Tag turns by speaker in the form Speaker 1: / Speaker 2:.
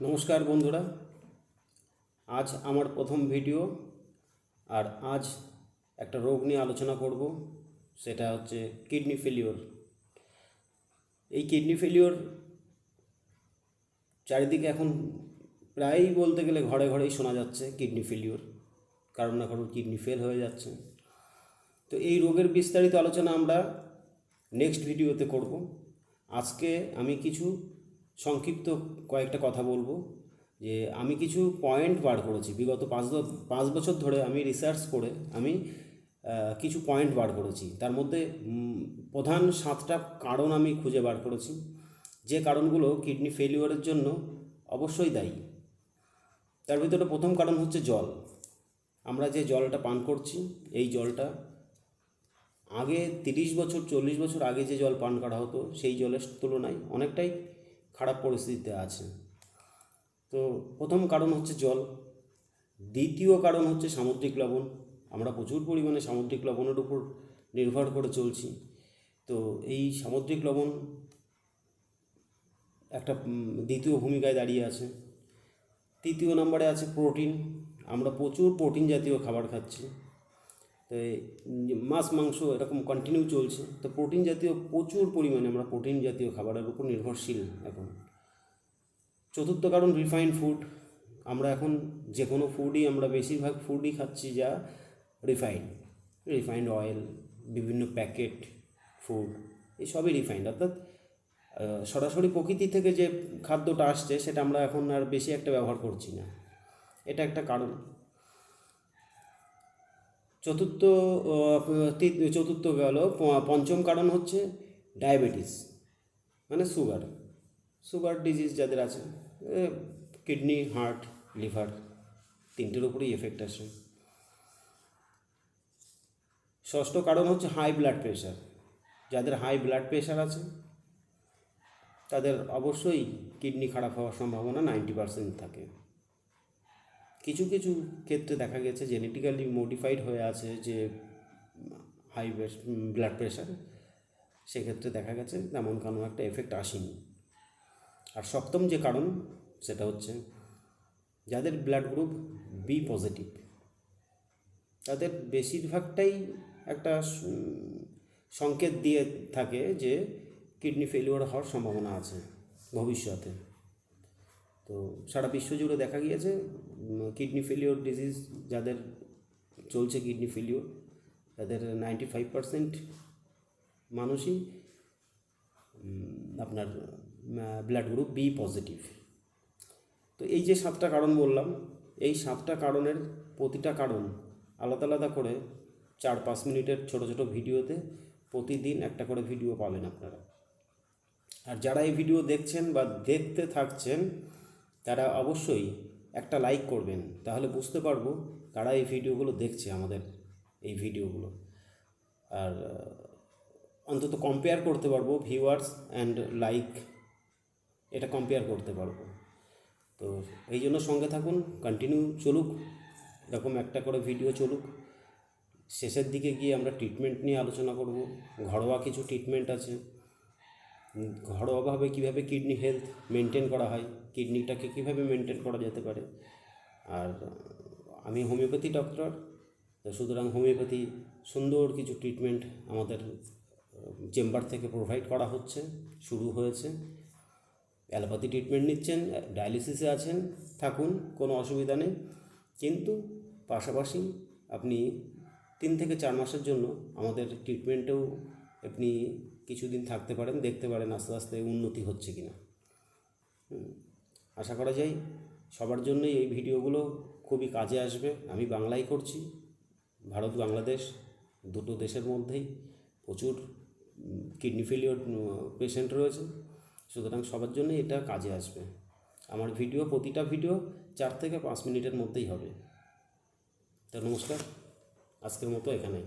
Speaker 1: নমস্কার বন্ধুরা। আজ আমার প্রথম ভিডিও আর আজ একটা রোগ নিয়ে আলোচনা করব, সেটা হচ্ছে কিডনি ফেলিওর এই কিডনি ফেলিওর চারিদিকে এখন প্রায়ই বলতে গেলে ঘরে ঘরেই শোনা যাচ্ছে কিডনি ফেলিওর কারণ না কারণ কিডনি ফেল হয়ে যাচ্ছে। তো এই রোগের বিস্তারিত আলোচনা আমরা নেক্সট ভিডিওতে করব। আজকে আমি কিছু সংক্ষিপ্ত কয়েকটা কথা বলব, যে আমি কিছু পয়েন্ট বার করেছি, বিগত পাঁচ পাঁচ বছর ধরে আমি রিসার্চ করে আমি কিছু পয়েন্ট বার করেছি। তার মধ্যে প্রধান সাতটা কারণ আমি খুঁজে বার করেছি। যে কারণগুলো কিডনি ফেলিওরের জন্য অবশ্যই দায়ী। তার ভিতরে প্রথম কারণ হচ্ছে জল। আমরা যে জলটা পান করছি, এই জলটা, আগে তিরিশ বছর, চল্লিশ বছর আগে যে জল পান করা হতো, সেই জলের তুলনায় অনেকটাই খারাপ পরিস্থিতিতে আছে। তো প্রথম কারণ হচ্ছে জল। দ্বিতীয় কারণ হচ্ছে সামুদ্রিক লবণ। আমরা প্রচুর পরিমাণে সামুদ্রিক লবণের উপর নির্ভর করে চলছি। তো এই সামুদ্রিক লবণ একটা দ্বিতীয় ভূমিকায় দাঁড়িয়ে আছে। তৃতীয় নম্বরে আছে প্রোটিন। আমরা প্রচুর প্রোটিন জাতীয় খাবার খাচ্ছি। তো মাছ, মাংস এরকম কন্টিনিউ চলছে, তো প্রোটিন জাতীয় প্রচুর পরিমাণে আমরা প্রোটিন জাতীয় খাবারের উপর নির্ভরশীল এখন। চতুর্থ কারণ রিফাইন্ড ফুড আমরা এখন যে কোনো ফুডই আমরা বেশিরভাগ ফুডই খাচ্ছি যা রিফাইন্ড রিফাইন্ড অয়েল বিভিন্ন প্যাকেট ফুড এই সবই রিফাইন্ড অর্থাৎ সরাসরি প্রকৃতি থেকে যে খাদ্যটা আসছে, সেটা আমরা এখন আর বেশি একটা ব্যবহার করছি না। এটা একটা কারণ। চতুর্থ চতুর্থ গেল পঞ্চম কারণ হচ্ছে ডায়াবেটিস মানে সুগার সুগার ডিজিজ যাদের আছে কিডনি, হার্ট, লিভার, তিনটের উপরেই এফেক্ট আসে। ষষ্ঠ কারণ হচ্ছে হাই ব্লাড প্রেশার যাদের হাই ব্লাড প্রেশার আছে, তাদের অবশ্যই কিডনি খারাপ হওয়ার সম্ভাবনা নাইনটি পার্সেন্ট থাকে। কিছু কিছু ক্ষেত্রে দেখা গেছে জেনেটিক্যালি মডিফাইড হয়ে আছে যে হাই ব্লাড প্রেশার সেক্ষেত্রে দেখা গেছে তেমন কোনো একটা এফেক্ট আসেনি। আর সপ্তম যে কারণ, সেটা হচ্ছে যাদের ব্লাড গ্রুপ বি পজিটিভ তাদের বেশিরভাগটাই একটা সংকেত দিয়ে থাকে যে কিডনি ফেলিওর হওয়ার সম্ভাবনা আছে ভবিষ্যতে। তো সারা বিশ্ব জুড়ে দেখা গিয়েছে কিডনি ফেলিওর ডিজিজ যাদের চলছে কিডনি ফেলিওর তাদের নাইনটি ফাইভ পারসেন্ট মানুষই আপনার ব্লাড গ্রুপ বি পজিটিভ তো এই যে সাতটা কারণ বললাম, এই সাতটা কারণের প্রতিটা কারণ আলাদা আলাদা করে চার পাঁচ মিনিটের ছোট ছোট ভিডিওতে প্রতিদিন একটা করে ভিডিও পাবেন আপনারা। আর যারা এই ভিডিও দেখছেন বা দেখতে থাকছেন তারা অবশ্যই একটা লাইক করবেন। তাহলে বুঝতে পারব কারা এই ভিডিওগুলো দেখছে আমাদের, এই ভিডিওগুলো। আর অন্তত কম্পেয়ার করতে পারব ভিউয়ার্স অ্যান্ড লাইক এটা কম্পেয়ার করতে পারব। তো এই জন্য সঙ্গে থাকুন কন্টিনিউ চলুক, এরকম একটা করে ভিডিও চলুক। শেষের দিকে গিয়ে আমরা ট্রিটমেন্ট নিয়ে আলোচনা করব, ঘরোয়া কিছু ট্রিটমেন্ট আছে। ঘরোয়াভাবে কীভাবে কিডনি হেলথ মেনটেন করা হয়, কিডনিটাকে কীভাবে মেনটেন করা যেতে পারে, আর আমি হোমিওপ্যাথি ডক্টর, সুতরাং হোমিওপ্যাথি সুন্দর কিছু ট্রিটমেন্ট আমাদের চেম্বার থেকে প্রোভাইড করা হচ্ছে, শুরু হয়েছে। অ্যালোপ্যাথি ট্রিটমেন্ট নিচ্ছেন, ডায়ালিসিসে আছেন, থাকুন, কোনো অসুবিধা নেই। কিন্তু পাশাপাশি আপনি তিন থেকে চার মাসের জন্য আমাদের ট্রিটমেন্টেও আপনি কিছুদিন থাকতে পারেন, দেখতে পারেন আস্তে আস্তে উন্নতি হচ্ছে কি না আশা করা যায় সবার জন্যই এই ভিডিওগুলো খুবই কাজে আসবে। আমি বাংলায় করছি, ভারত, বাংলাদেশ দুটো দেশের মধ্যেই প্রচুর কিডনি ফেলিওর পেশেন্ট রয়েছে। সুতরাং সবার জন্য এটা কাজে আসবে। আমার ভিডিও, প্রতিটা ভিডিও চার থেকে পাঁচ মিনিটের মধ্যেই হবে। তো নমস্কার, আজকের মতো এখানেই।